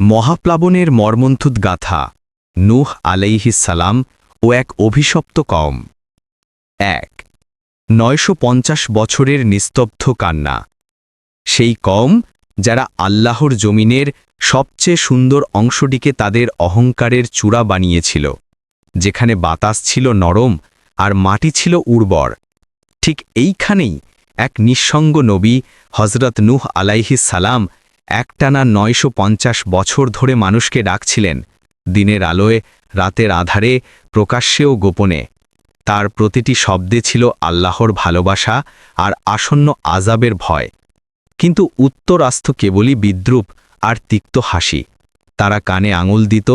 মহাপ্লাবনের মর্মন্থুত গাথা, নূহ সালাম ও এক অভিশপ্ত কম এক, নয়শো বছরের নিস্তব্ধ কান্না। সেই কম যারা আল্লাহর জমিনের সবচেয়ে সুন্দর অংশটিকে তাদের অহংকারের চূড়া বানিয়েছিল, যেখানে বাতাস ছিল নরম আর মাটি ছিল উর্বর। ঠিক এইখানেই এক নিঃসঙ্গ নবী হজরত নুহ সালাম একটানা নয়শো পঞ্চাশ বছর ধরে মানুষকে ডাকছিলেন, দিনের আলোয়, রাতের আধারে প্রকাশ্যে ও গোপনে। তার প্রতিটি শব্দে ছিল আল্লাহর ভালোবাসা আর আসন্ন আজাবের ভয়। কিন্তু উত্তরাস্ত কেবলই বিদ্রুপ আর তিক্ত হাসি। তারা কানে আঙুল দিত,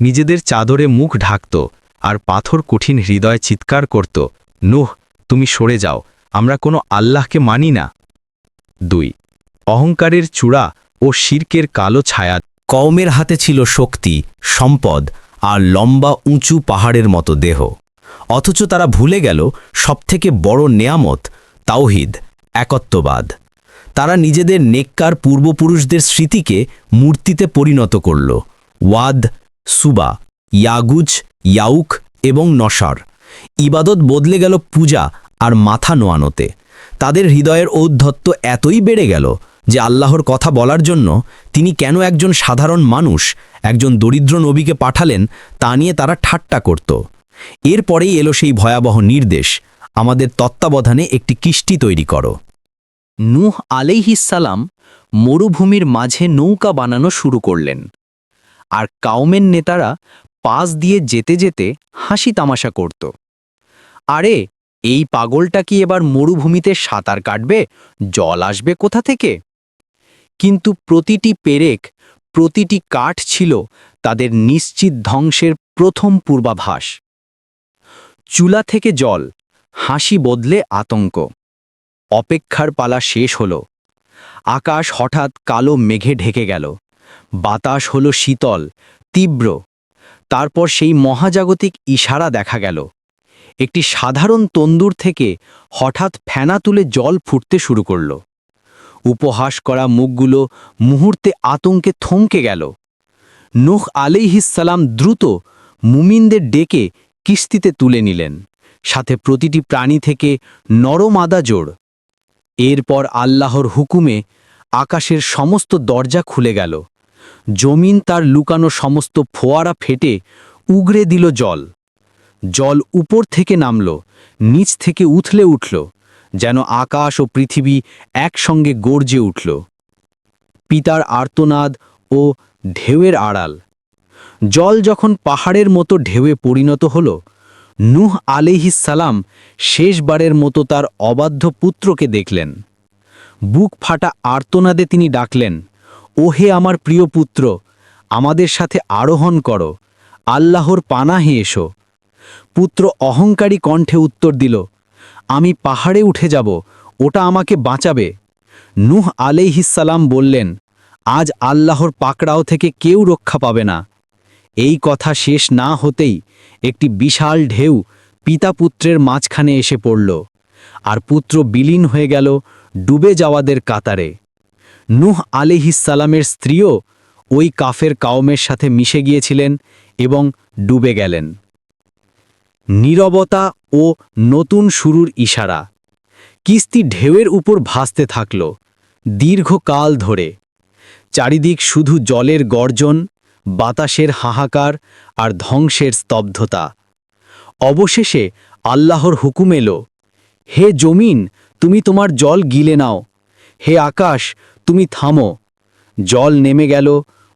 নিজেদের চাদরে মুখ ঢাকত আর পাথর কঠিন হৃদয় চিৎকার করত, নুহ, তুমি সরে যাও, আমরা কোনো আল্লাহকে মানি না। দুই, অহংকারের চূড়া ও শির্কের কালো ছায়া কওমের হাতে ছিল শক্তি, সম্পদ আর লম্বা উঁচু পাহাড়ের মতো দেহ। অথচ তারা ভুলে গেল সবথেকে বড় নেয়ামত, তাওহিদ, একত্ববাদ। তারা নিজেদের নেককার পূর্বপুরুষদের স্মৃতিকে মূর্তিতে পরিণত করল, ওয়াদ, সুবা, ইয়াগুজ, ইয়াউক এবং নসার ইবাদত বদলে গেল পূজা আর মাথা নোয়ানোতে। তাদের হৃদয়ের ঔদ্ধত্য এতই বেড়ে গেল যে আল্লাহর কথা বলার জন্য তিনি কেন একজন সাধারণ মানুষ, একজন দরিদ্র নবীকে পাঠালেন, তা নিয়ে তারা ঠাট্টা করত। এরপরেই এলো সেই ভয়াবহ নির্দেশ, আমাদের তত্ত্বাবধানে একটি কিষ্টি তৈরি করো। নূহ আলাইহিসালাম মরুভূমির মাঝে নৌকা বানানো শুরু করলেন। আর কাউমের নেতারা পাশ দিয়ে যেতে যেতে হাসি তামাশা করত। আরে, এই পাগলটা কি এবার মরুভূমিতে সাঁতার কাটবে, জল আসবে কোথা থেকে? কিন্তু প্রতিটি পেরেক, প্রতিটি কাঠ ছিল তাদের নিশ্চিত ধ্বংসের প্রথম পূর্বাভাস। চুলা থেকে জল, হাসি বদলে আতঙ্ক। অপেক্ষার পালা শেষ হল। আকাশ হঠাৎ কালো মেঘে ঢেকে গেল। বাতাস হল শীতল, তীব্র। তারপর সেই মহাজাগতিক ইশারা দেখা গেল। একটি সাধারণ তন্দুর থেকে হঠাৎ ফেনা তুলে জল ফুটতে শুরু করল। উপহাস করা মুখগুলো মুহূর্তে আতঙ্কে থমকে গেল। নুহ আলিহিসাল্লাম দ্রুত মুমিনদের ডেকে কিস্তিতে তুলে নিলেন। সাথে প্রতিটি প্রাণী থেকে নরম আদা জোড়। এরপর আল্লাহর হুকুমে আকাশের সমস্ত দরজা খুলে গেল। জমিন তার লুকানো সমস্ত ফোয়ারা ফেটে উগরে দিল জল। জল উপর থেকে নামল, নিচ থেকে উথলে উঠল। যেন আকাশ ও পৃথিবী একসঙ্গে গর্জে উঠল। পিতার আর্তনাদ ও ঢেউয়ের আড়াল। জল যখন পাহাড়ের মতো ঢেউয়ে পরিণত হল, নূহ আলিহিসালাম শেষবারের মতো তার অবাধ্য পুত্রকে দেখলেন। বুক ফাটা আর্তনাদে তিনি ডাকলেন, ওহে আমার প্রিয় পুত্র, আমাদের সাথে আরোহণ করো, আল্লাহর পানাহে এসো। পুত্র অহংকারী কণ্ঠে উত্তর দিল আমি পাহাড়ে উঠে যাব, ওটা আমাকে বাঁচাবে। নুহ আলাইহিসালাম বললেন, আজ আল্লাহর পাকড়াও থেকে কেউ রক্ষা পাবে না। এই কথা শেষ না হতেই একটি বিশাল ঢেউ পিতা পুত্রের মাঝখানে এসে পড়ল, আর পুত্র বিলীন হয়ে গেল ডুবে যাওয়াদের কাতারে। নূহ আলিহিসালামের স্ত্রীও ওই কাফের কাউমের সাথে মিশে গিয়েছিলেন এবং ডুবে গেলেন। নীরবতা ও নতুন শুরুর ইশারা। কিস্তি ঢেউয়ের উপর ভাসতে থাকল দীর্ঘকাল ধরে। চারিদিক শুধু জলের গর্জন, বাতাসের হাহাকার আর ধ্বংসের স্তব্ধতা। অবশেষে আল্লাহর হুকুম এলো, হে জমিন, তুমি তোমার জল গিলে নাও। হে আকাশ, তুমি থামো। জল নেমে গেল,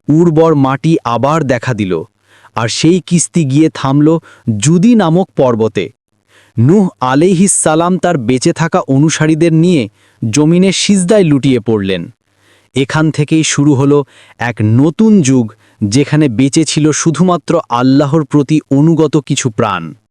উর্বর মাটি আবার দেখা দিল, আর সেই কিস্তি গিয়ে থামল জুদি নামক পর্বতে। নূহ সালাম তার বেঁচে থাকা অনুসারীদের নিয়ে জমিনে সিজদায় লুটিয়ে পড়লেন। এখান থেকেই শুরু হল এক নতুন যুগ, যেখানে বেঁচে ছিল শুধুমাত্র আল্লাহর প্রতি অনুগত কিছু প্রাণ।